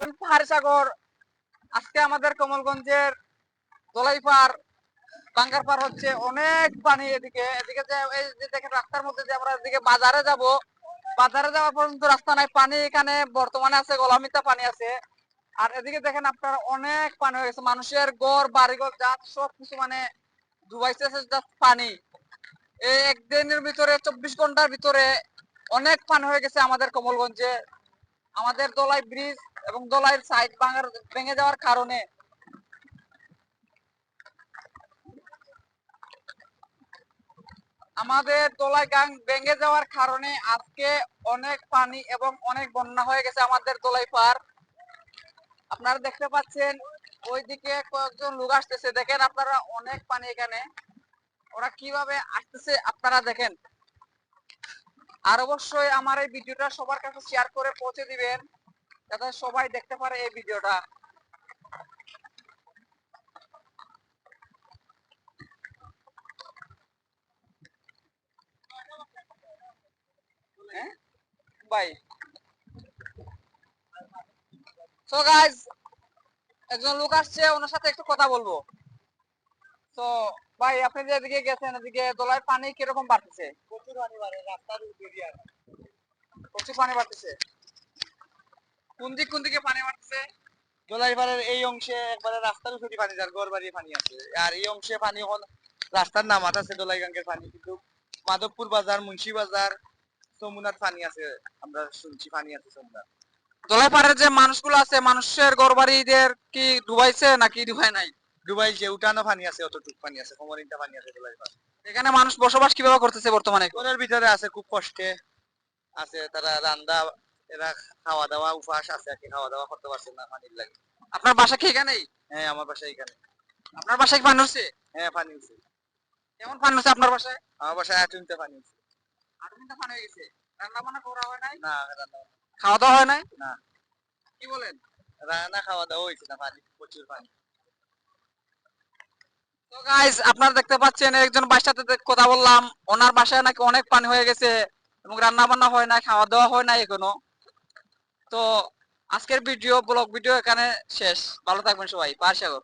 পাহাড়ি সাগর আজকে আমাদের কমলগঞ্জের দোলাইপার বাঙ্গার পার হচ্ছে অনেক পানি এদিকে। এদিকে যে এই যে দেখেন রাস্তার মধ্যে যে আমরা এদিকে বাজারে যাব। বাজারে যাওয়ার পর্যন্ত রাস্তা নাই, পানি এখানে বর্তমানে আছে, গলামিতা পানি আছে। আর এদিকে দেখেন আপনার অনেক পানি হয়ে গেছে, মানুষের গড় বাড়িঘর, যা সব কিছু মানে জাস্ট পানি। এই একদিনের ভিতরে, চব্বিশ ঘণ্টার ভিতরে অনেক পানি হয়ে গেছে আমাদের কমলগঞ্জে। আমাদের দোলাই ব্রিজ এবং দোলাইয়ের সাইড ভাঙার, ভেঙে যাওয়ার কারণে। আমাদের দোলাই গাং ভেঙে যাওয়ার কারণে আজকে অনেক পানি এবং অনেক বন্যা হয়ে গেছে আমাদের দোলাই পার আপনারা দেখতে পাচ্ছেন, ওইদিকে কয়েকজন লোক আসতেছে। দেখেন আপনারা অনেক পানি এখানে। ওরা কীভাবে আসতেছে আপনারা দেখেন। আর অবশ্যই আমার এই ভিডিওটা সবার কাছে শেয়ার করে পৌঁছে দিবেন। যাতে সবাই দেখতে পারে এই ভিডিওটা। হ্যাঁ? বাই। সো গাইস একজন লোক আসছে ওনার সাথে একটু কথা বলব। তো ভাই আপনি যে এদিকে গেছেন এদিকে দোলার পানি কীরকম বাড়তেছে? প্রচুর পানি বাড়ে রাস্তার প্রচুর পানি বাড়তেছে। কোন দিক, কোন দিকে পানি বাড়তেছে দোলাইপাড়ের এই অংশে একবারে রাস্তার উপরে পানি, যার গড় বাড়িয়ে পানি আছে। আর এই অংশে পানি এখন রাস্তার নামাত আছে দোলাইগাঙ্গের পানি। কিন্তু মাধবপুর বাজার, মুন্সি বাজার, যমুনার পানি আছে। আমরা শুনছি পানি আছে যমুনার। দোলাই পাড়ের যে মানুষগুলো আছে, মানুষের ঘরবাড়িদের কি ডুবাইছে নাকি ডুবাই নাই? ডুবাই যে উঠানো পানি আছে, অতটুক পানি আছে, কোমরিনটা পানি আছে দোলাইপাড় এখানে মানুষ বসবাস কীভাবে করতেছে বর্তমানে? ঘরের ভিতরে আছে, খুব কষ্টে আছে তারা রান্দা এরা খাওয়া দাওয়া উপাস আছে আর কি খাওয়া দাওয়া করতে পারছে না পানির লাগে। আপনার বাসা কি এখানেই? হ্যাঁ আমার বাসা এখানে। আপনার বাসায় পানি হচ্ছে হ্যাঁ পানি আছে কেমন পানি হচ্ছে আপনার বাসায়? আমার বাসায় আটুনতে পানি আছে আট মিনিট পানি হয়ে গেছে। রান্না বান্না করা হয় নাই? না রান্না খাওয়া দাওয়া হয় নাই? না। কি বলেন? রান্না খাওয়া দাওয়া হয়েছে না পানি প্রচুর পানি। তো গাইস আপনারা দেখতে পাচ্ছেন একজন সাথে কথা বললাম ওনার বাসায় নাকি অনেক পানি হয়ে গেছে এবং রান্না বান্না হয় না খাওয়া দাওয়া হয় না এখনও। তো আজকের ভিডিও ব্লগ ভিডিও এখানে শেষ। ভালো থাকবেন সবাই। পারসাগর